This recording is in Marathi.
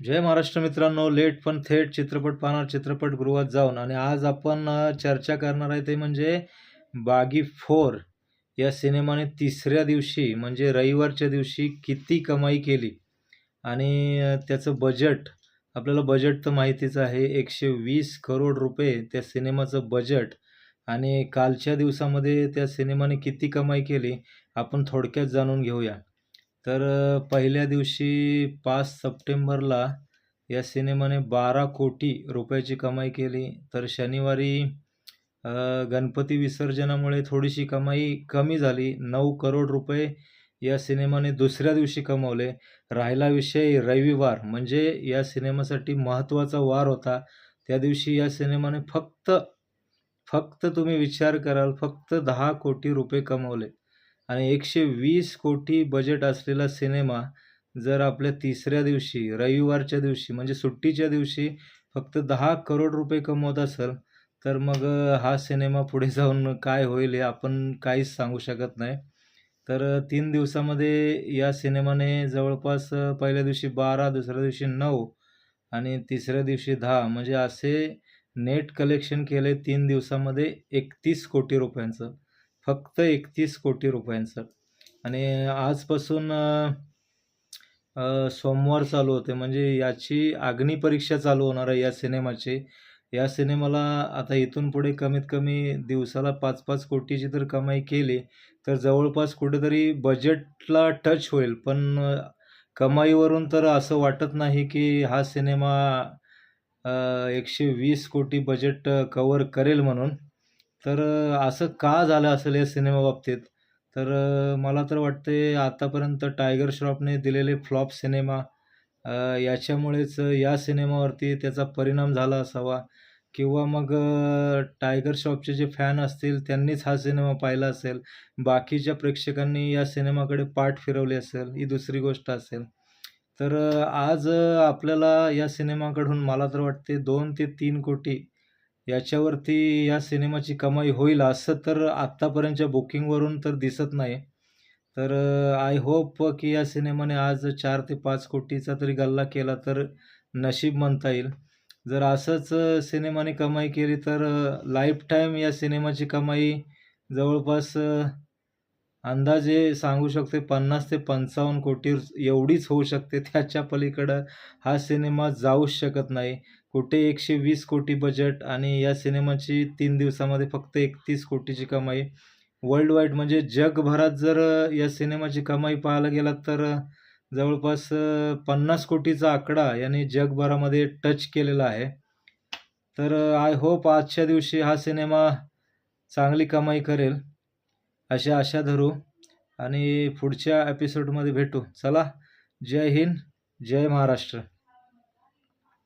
जय महाराष्ट्र मित्रांनो लेट पण थेट चित्रपट पाहणार चित्रपटगृहात जाऊन. आणि आज आपण चर्चा करणार आहे ते म्हणजे बागी फोर या सिनेमाने तिसऱ्या दिवशी म्हणजे रविवारच्या दिवशी किती कमाई केली. आणि त्याचं बजेट आपल्याला बजेट तर माहितीच आहे एकशे वीस करोड रुपये त्या सिनेमाचं बजेट आणि कालच्या दिवसामध्ये त्या सिनेमाने किती कमाई केली आपण थोडक्यात जाणून घेऊया. तर पहिल्या दिवशी पाच सप्टेंबरला या सिनेमाने बारा कोटी रुपयाची कमाई केली. तर शनिवारी गणपती विसर्जनामुळे थोडीशी कमाई कमी झाली. नऊ करोड रुपये या सिनेमाने दुसऱ्या दिवशी कमवले. राहिला विषय रविवार म्हणजे या सिनेमासाठी महत्त्वाचा वार होता. त्या दिवशी या सिनेमाने फक्त फक्त तुम्ही विचार कराल फक्त दहा कोटी रुपये कमवले. आणि एकशे वीस कोटी बजेट असलेला सिनेमा जर आपल्या तिसऱ्या दिवशी रविवारच्या दिवशी म्हणजे सुट्टीच्या दिवशी फक्त दहा करोड रुपये कमवत असेल तर मग हा सिनेमा पुढे जाऊन काय होईल हे आपण काहीच सांगू शकत नाही. तर तीन दिवसामध्ये या सिनेमाने जवळपास पहिल्या दिवशी बारा दुसऱ्या दिवशी नऊ आणि तिसऱ्या दिवशी दहा. म्हणजे असे नेट कलेक्शन केले तीन दिवसामध्ये एकतीस कोटी रुपयांचं. फक्त एकतीस कोटी रुपयांचं. आणि आजपासून सोमवार चालू होते. म्हणजे याची अग्निपरीक्षा चालू होणार आहे या सिनेमाची. या सिनेमाला आता इथून पुढे कमीत कमी दिवसाला पाच पाच कोटीची जर कमाई केली. तर जवळपास कुठेतरी बजेटला टच होईल. पण कमाईवरून तर असं वाटत नाही की हा सिनेमा एकशे वीस कोटी बजेट कवर करेल म्हणून. तर असं का झालं असेल या सिनेमाबाबतीत तर मला तर वाटते आतापर्यंत टायगर श्रॉफने दिलेले फ्लॉप सिनेमा याच्यामुळेच या सिनेमावरती त्याचा परिणाम झाला असावा. किंवा मग टायगर श्रॉफचे जे फॅन असतील त्यांनीच हा सिनेमा पाहिला असेल. बाकीच्या प्रेक्षकांनी या सिनेमाकडे पाठ फिरवली असेल ही दुसरी गोष्ट असेल. तर आज आपल्याला या सिनेमाकडून मला तर वाटते दोन ते तीन कोटी याच्यावरती या सिनेमाची कमाई होईल असं तर आत्तापर्यंतच्या बुकिंगवरून तर दिसत नाही. तर आय होप की या सिनेमाने आज चार ते पाच कोटीचा तरी गल्ला केला तर नशीब म्हणता येईल. जर असंच सिनेमाने कमाई केली तर लाईफ लाईफटाईम या सिनेमाची कमाई जवळपास अंदाजे सांगू शकते 50 ते 55 कोटी एवढीच होऊ शकते. त्याच्या पलीकडं हा सिनेमा जाऊच शकत नाही. कुठे 120 कोटी बजेट आणि या सिनेमाची तीन दिवसामध्ये फक्त 31 कोटीची कमाई. वर्ल्ड वाईड म्हणजे जगभरात जर या सिनेमाची कमाई पाहायला गेलात तर जवळपास पन्नास कोटीचा आकडा याने जगभरामध्ये टच केलेला आहे. तर आय होप आजच्या दिवशी हा सिनेमा चांगली कमाई करेल, अशी आशा धरू आणि पुढच्या एपिसोडमध्ये भेटू. चला, जय हिंद, जय महाराष्ट्र.